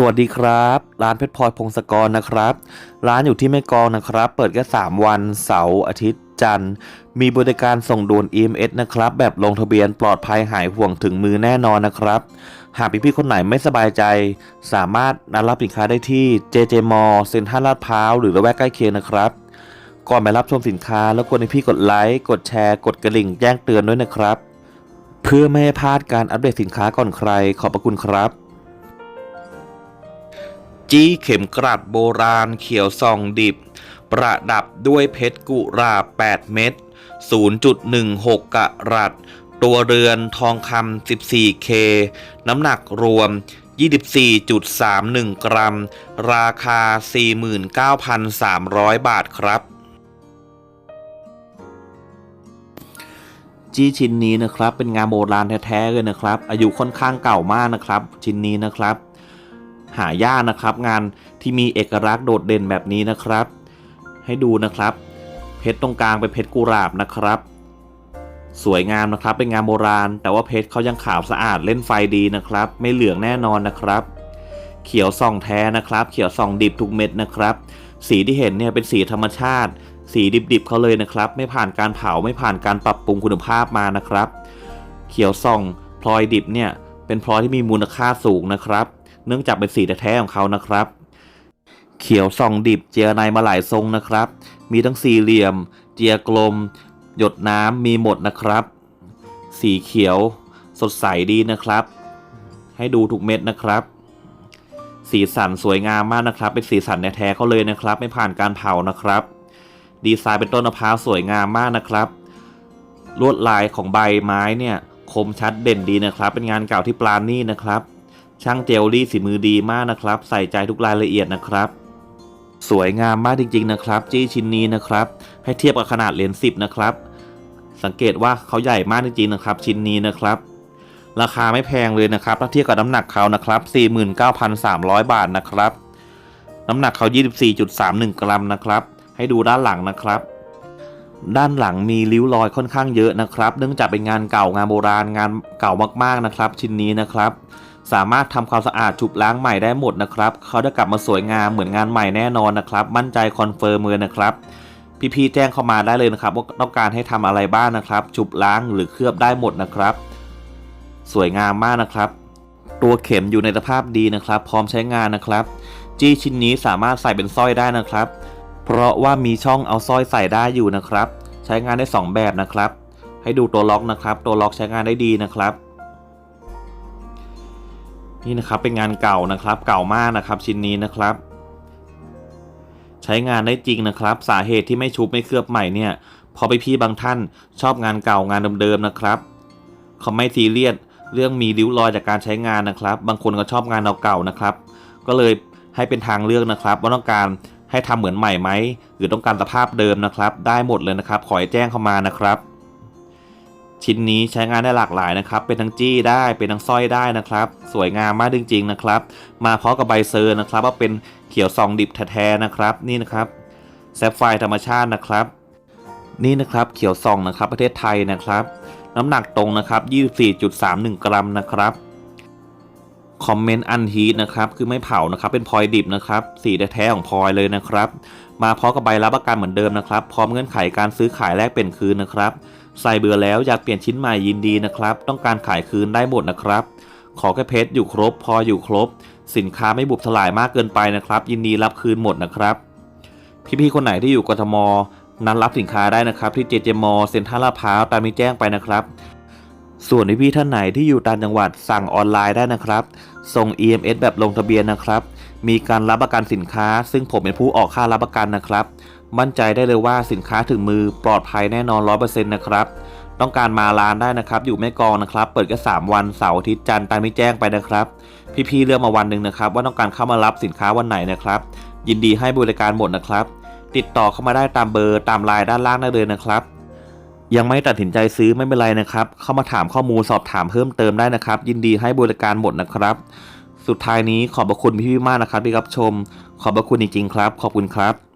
สวัสดีครับ ร้านเพชรพลอยพงศกรนะครับ ร้านอยู่ที่แม่กองนะครับ เปิดแค่ 3 วันเสาร์อาทิตย์จันทร์ มีบริการส่งด่วน EMS นะครับ แบบลงทะเบียนปลอดภัยหายห่วงถึงมือแน่นอนนะครับ หากพี่ๆคนไหนไม่สบายใจ สามารถนัดรับสินค้าได้ที่ JJ m a l l เซ็นทรัลลาดพร้าวหรือระแวกใกล้เคียงนะครับ ก่อนไปรับชมสินค้าแล้วกดให้พี่กดไลค์กดแชร์ กดกระดิ่งแจ้งเตือนด้วยนะครับ เพื่อไม่ให้พลาดการอัปเดตสินค้าก่อนใคร ขอบพระคุณครับ จี้เข็มกลัดโบราณเขียวส่องดิบ ประดับด้วยเพชรกุหลาบ8เม็ด 0.16 กะรัตตัวเรือนทองคำ 14K น้ำหนักรวม 24.31 กรัม ราคา 49,300 บาทครับจี้ชิ้นนี้นะครับเป็นงานโบราณแท้ๆเลยนะครับ อายุค่อนข้างเก่ามากนะครับ ชิ้นนี้นะครับ หายากนะครับ งานที่มีเอกลักษณ์โดดเด่นแบบนี้นะครับ ให้ดูนะครับ เพชรตรงกลางเป็นเพชรกุหลาบนะครับ สวยงามนะครับเป็นงานโบราณ แต่ว่าเพชรเขายังขาวสะอาดเล่นไฟดีนะครับ ไม่เหลืองแน่นอนนะครับ เขียวส่องแท้นะครับ เขียวส่องดิบทุกเม็ดนะครับ สีที่เห็นเนี่ยเป็นสีธรรมชาติ สีดิบๆเขาเลยนะครับ ไม่ผ่านการเผาไม่ผ่านการปรับปรุงคุณภาพมานะครับ เขียวส่องพลอยดิบเนี่ยเป็นพลอยที่มีมูลค่าสูงนะครับ เนื่องจากเป็นสีแท้ๆของเขานะครับ เขียวส่องดิบเจียในมาหลายทรงนะครับ มีทั้งสี่เหลี่ยม เจียกลม หยดน้ำมีหมดนะครับ สีเขียวสดใสดีนะครับ ให้ดูทุกเม็ดนะครับ สีสันสวยงามมากนะครับ เป็นสีสันแท้ๆเขาเลยนะครับ ไม่ผ่านการเผานะครับ ดีไซน์เป็นต้นมะพร้าวสวยงามมากนะครับลวดลายของใบไม้เนี่ยคมชัดเด่นดีนะครับ เป็นงานเก่าที่ปราณีตนะครับ ช่างเจลลี่ฝีมือดีมากนะครับ ใส่ใจทุกรายละเอียดนะครับ สวยงามมากจริง ๆ นะครับ จี้ชิ้นนี้นะครับ ให้เทียบกับขนาดเหรียญสิบนะครับ สังเกตว่าเขาใหญ่มากจริงๆนะครับ ชิ้นนี้นะครับ ราคาไม่แพงเลยนะครับถ้าเทียบกับน้ำหนักเขานะครับ 49,300 บาทนะครับ น้ำหนักเขา 24.31 กรัมนะครับ ให้ดูด้านหลังนะครับด้านหลังมีริ้วรอยค่อนข้างเยอะนะครับ เนื่องจากเป็นงานเก่างานโบราณงานเก่ามากๆนะครับ ชิ้นนี้นะครับ สามารถทำความสะอาดฉุบล้างใหม่ได้หมดนะครับเขาจะกลับมาสวยงามเหมือนงานใหม่แน่นอนนะครับ มั่นใจคอนเฟิร์มเลยนะครับพี่ๆแจ้งเข้ามาได้เลยนะครับ ว่าต้องการให้ทำอะไรบ้างนะครับ ฉุบล้างหรือเคลือบได้หมดนะครับ สวยงามมากนะครับ ตัวเข็มอยู่ในสภาพดีนะครับ พร้อมใช้งานนะครับ จี้ชิ้นนี้สามารถใส่เป็นสร้อยได้นะครับ เพราะว่ามีช่องเอาสร้อยใส่ได้อยู่นะครับ ใช้งานได้ 2 แบบนะครับ ให้ดูตัวล็อกนะครับ ตัวล็อกใช้งานได้ดีนะครับ นี่นะครับเป็นงานเก่านะครับเก่ามากนะครับชิ้นนี้นะครับ ใช้งานได้จริงนะครับ สาเหตุที่ไม่ชุบไม่เคลือบใหม่เนี่ยพอไปพี่บางท่านชอบงานเก่างานเดิมๆนะครับเขาไม่ซีเรียสเรื่องมีริ้วรอยจากการใช้งานนะครับ บางคนก็ชอบงานเก่าๆนะครับ ก็เลยให้เป็นทางเลือกนะครับ ว่าต้องการให้ทำเหมือนใหม่ไหมหรือต้องการสภาพเดิมนะครับ ได้หมดเลยนะครับ ขอให้แจ้งเข้ามานะครับ ชิ้นนี้ใช้งานได้หลากหลายนะครับ เป็นทั้งจี้ได้ เป็นทั้งสร้อยได้นะครับ สวยงามมากจริง ๆนะครับ มาพร้อมกับใบเซอร์นะครับ ว่าเป็นเขียวซองดิบแท้ๆนะครับ นี่นะครับแซฟไฟร์ธรรมชาตินะครับ นี่นะครับเขียวซองนะครับประเทศไทยนะครับ น้ำหนักตรงนะครับ 24.31 กรัมนะครับคอมเมนต์อันฮีทนะครับคือไม่เผานะครับเป็นพลอยดิบนะครับสีแท้ๆของพลอยเลยนะครับ มาพร้อมกับใบรับประกันเหมือนเดิมนะครับ พร้อมเงื่อนไขการซื้อขายแลกเปลี่ยนคืนนะครับ ใส่เบื่อแล้วอยากเปลี่ยนชิ้นใหม่ยินดีนะครับ ต้องการขายคืนได้หมดนะครับ ขอแค่เพชรอยู่ครบ พออยู่ครบ สินค้าไม่บุบถลายมากเกินไปนะครับ ยินดีรับคืนหมดนะครับ พี่ๆคนไหนที่อยู่กทมนั้นรับสินค้าได้นะครับ ที่เจเจมอเซ็นทรัลลาดพร้าวตามที่แจ้งไปนะครับ ส่วนพี่ๆท่านไหนที่อยู่ต่างจังหวัดสั่งออนไลน์ได้นะครับ ส่ง EMS แบบลงทะเบียนนะครับ มีการรับประกันสินค้า ซึ่งผมเป็นผู้ออกค่ารับประกันนะครับ มั่นใจได้เลยว่าสินค้าถึงมือปลอดภัยแน่นอน 100%นะครับ ต้องการมาร้านได้นะครับ อยู่แม่กองนะครับ เปิดแค่3วันเสาร์อาทิตย์จันทร์ตามที่แจ้งไปนะครับ พี่ๆเลือกมาวันหนึ่งนะครับ ว่าต้องการเข้ามารับสินค้าวันไหนนะครับ ยินดีให้บริการหมดนะครับ ติดต่อเข้ามาได้ตามเบอร์ตามไลน์ด้านล่างได้เลยนะครับ ยังไม่ตัดสินใจซื้อไม่เป็นไรนะครับ เข้ามาถามข้อมูลสอบถามเพิ่มเติมได้นะครับ ยินดีให้บริการหมดนะครับ สุดท้ายนี้ขอบพระคุณพี่ๆมากนะครับที่รับชม ขอบพระคุณจริงๆครับ ขอบคุณครับ